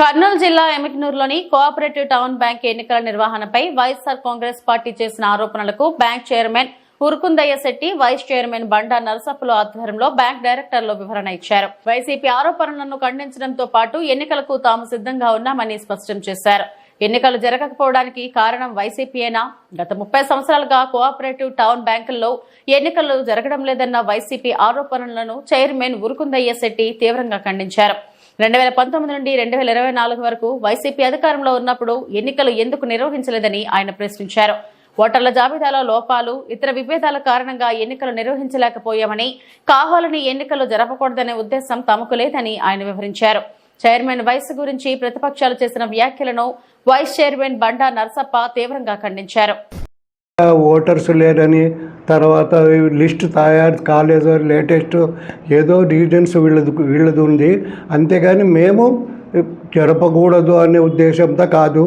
కర్నూలు జిల్లా ఎమికనూరులోని cooperative town bank ఎన్నికల నిర్వహణపై వైఎస్ఆర్ కాంగ్రెస్ పార్టీ చేసిన ఆరోపణలకు bank chairman Urukundaiah Shetty vice chairman Banda నరసప్పుల ఆధ్వర్యంలో బ్యాంక్ డైరెక్టర్లు వివరణ ఇచ్చారు. వైసీపీ ఆరోపణలను ఖండించడంతో పాటు ఎన్నికలకు తాము సిద్ధంగా ఉన్నామని స్పష్టం చేశారు. ఎన్నికలు జరగకపోవడానికి కారణం వైసీపీయేనా? గత ముప్పై సంవత్సరాలుగా కోఆపరేటివ్ టౌన్ బ్యాంకుల్లో ఎన్నికలు జరగడం లేదన్న వైసీపీ ఆరోపణలను చైర్మన్ ఉరుకుందయ్య శెట్టి తీవ్రంగా ఖండించారు. రెండు వేల పంతొమ్మిది నుండి రెండు వేల ఇరవై నాలుగు వరకు వైసీపీ అధికారంలో ఉన్నప్పుడు ఎన్నికలు ఎందుకు నిర్వహించలేదని ఆయన ప్రశ్నించారు. ఓటర్ల జాబితాలో లోపాలు ఇతర విభేదాల కారణంగా ఎన్నికలు నిర్వహించలేకపోయామని కావాలని ఎన్నికలు జరపకూడదనే ఉద్దేశం తమకు లేదని ఆయన వివరించారు. చైర్మన్ వయసు గురించి ప్రతిపక్షాలు చేసిన వ్యాఖ్యలను వైస్ చైర్మన్ బండా నర్సప్ప తీవ్రంగా ఖండించారు. ఓటర్స్ లేరని తర్వాత లిస్ట్ తయారు కాలేదు లేటెస్ట్ ఏదో రీజన్స్ వీళ్ళది వీళ్ళది ఉంది. అంతేగాని మేము జరపకూడదు అనే ఉద్దేశంతో కాదు.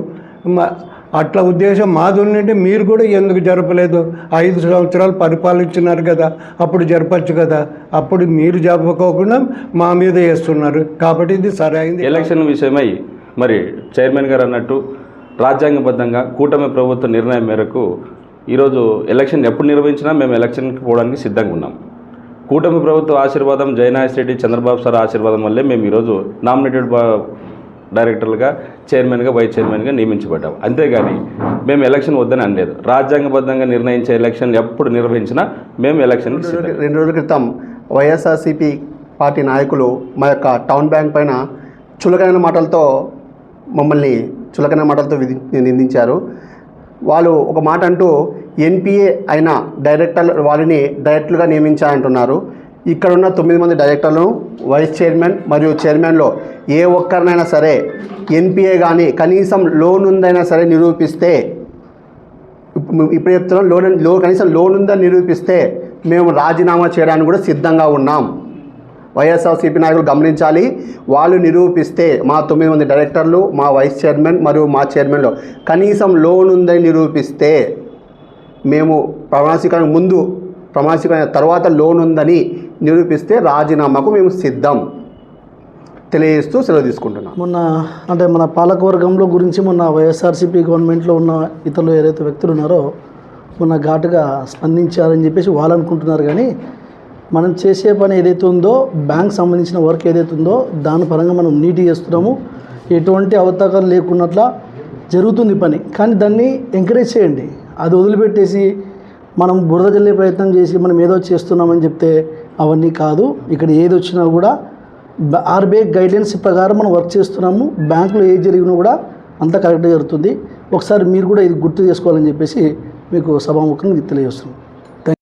అట్లా ఉద్దేశం మాది ఉండింటే మీరు కూడా ఎందుకు జరపలేదు? ఐదు సంవత్సరాలు పరిపాలించినారు కదా అప్పుడు జరపచ్చు కదా. అప్పుడు మీరు జరపకోకుండా మా మీద వేస్తున్నారు. కాబట్టి ఇది సరైంది ఎలక్షన్ విషయమై మరి చైర్మన్ గారు అన్నట్టు రాజ్యాంగబద్ధంగా కూటమి ప్రభుత్వ నిర్ణయం మేరకు ఈరోజు ఎలక్షన్ ఎప్పుడు నిర్వహించినా మేము ఎలక్షన్కి పోవడానికి సిద్ధంగా ఉన్నాం. కూటమి ప్రభుత్వ ఆశీర్వాదం జయనాథ్ రెడ్డి చంద్రబాబు సార్ ఆశీర్వాదం వల్లే మేము ఈరోజు నామినేటెడ్ డైరెక్టర్లుగా చైర్మన్గా వైస్ చైర్మన్గా నియమించబడ్డాం. అంతేగాని మేము ఎలక్షన్ వద్దని అనలేదు. రాజ్యాంగబద్ధంగా నిర్ణయించే ఎలక్షన్ ఎప్పుడు నిర్వహించినా మేము ఎలక్షన్కి సిద్ధం. రెండు రోజుల క్రితం వైఎస్ఆర్సీపీ పార్టీ నాయకులు మా యొక్క టౌన్ బ్యాంక్ పైన చులకనైన మాటలతో మమ్మల్ని చులకనైన మాటలతో విధి నిందించారు. వాళ్ళు ఒక మాట అంటూ ఎన్పిఏ అయిన డైరెక్టర్ వాళ్ళని డైరెక్టర్గా నియమించారంటున్నారు ఇక్కడ ఉన్న తొమ్మిది మంది డైరెక్టర్లను వైస్ చైర్మన్ మరియు చైర్మన్లో ఏ ఒక్కరినైనా సరే ఎన్పిఏ కానీ కనీసం లోన్ ఉందైనా సరే నిరూపిస్తే ఇప్పుడు ఇప్పుడు చెప్తున్నాం లోన్లో కనీసం లోన్ ఉందని నిరూపిస్తే మేము రాజీనామా చేయడానికి కూడా సిద్ధంగా ఉన్నాం. వైఎస్ఆర్సీపీ నాయకులు గమనించాలి. వాళ్ళు నిరూపిస్తే మా తొమ్మిది మంది డైరెక్టర్లు మా వైస్ చైర్మన్ మరియు మా చైర్మన్లో కనీసం లోన్ ఉందని నిరూపిస్తే మేము ప్రమాణస్వీకరణ ముందు ప్రమాణస్వీకరణ తర్వాత లోన్ ఉందని నిరూపిస్తే రాజీనామాకు మేము సిద్ధం. తెలియజేస్తూ సెలవు తీసుకుంటున్నాం మొన్న అంటే మన పాలకవర్గంలో గురించి మొన్న వైఎస్ఆర్సీపీ గవర్నమెంట్లో ఉన్న ఇతరులు ఏదైతే వ్యక్తులు ఉన్నారో మొన్న ఘాటుగా స్పందించారని చెప్పేసి వాళ్ళు అనుకుంటున్నారు. కానీ మనం చేసే పని ఏదైతే ఉందో బ్యాంక్ సంబంధించిన వర్క్ ఏదైతే ఉందో దాని పరంగా మనం నీటి చేస్తున్నాము. ఎటువంటి అవతాకాలు లేకున్నట్ల జరుగుతుంది పని. కానీ దాన్ని ఎంకరేజ్ చేయండి. అది వదిలిపెట్టేసి మనం బురద జల్లే ప్రయత్నం చేసి మనం ఏదో చేస్తున్నామని చెప్తే అవన్నీ కాదు. ఇక్కడ ఏది వచ్చినా కూడా ఆర్బీఐ గైడ్లైన్స్ ప్రకారం మనం వర్క్ చేస్తున్నాము. బ్యాంకులో ఏది జరిగినా కూడా అంతా కరెక్ట్గా జరుగుతుంది. ఒకసారి మీరు కూడా ఇది గుర్తు చేసుకోవాలని చెప్పేసి మీకు సభాముఖంగా తెలియజేస్తున్నాం.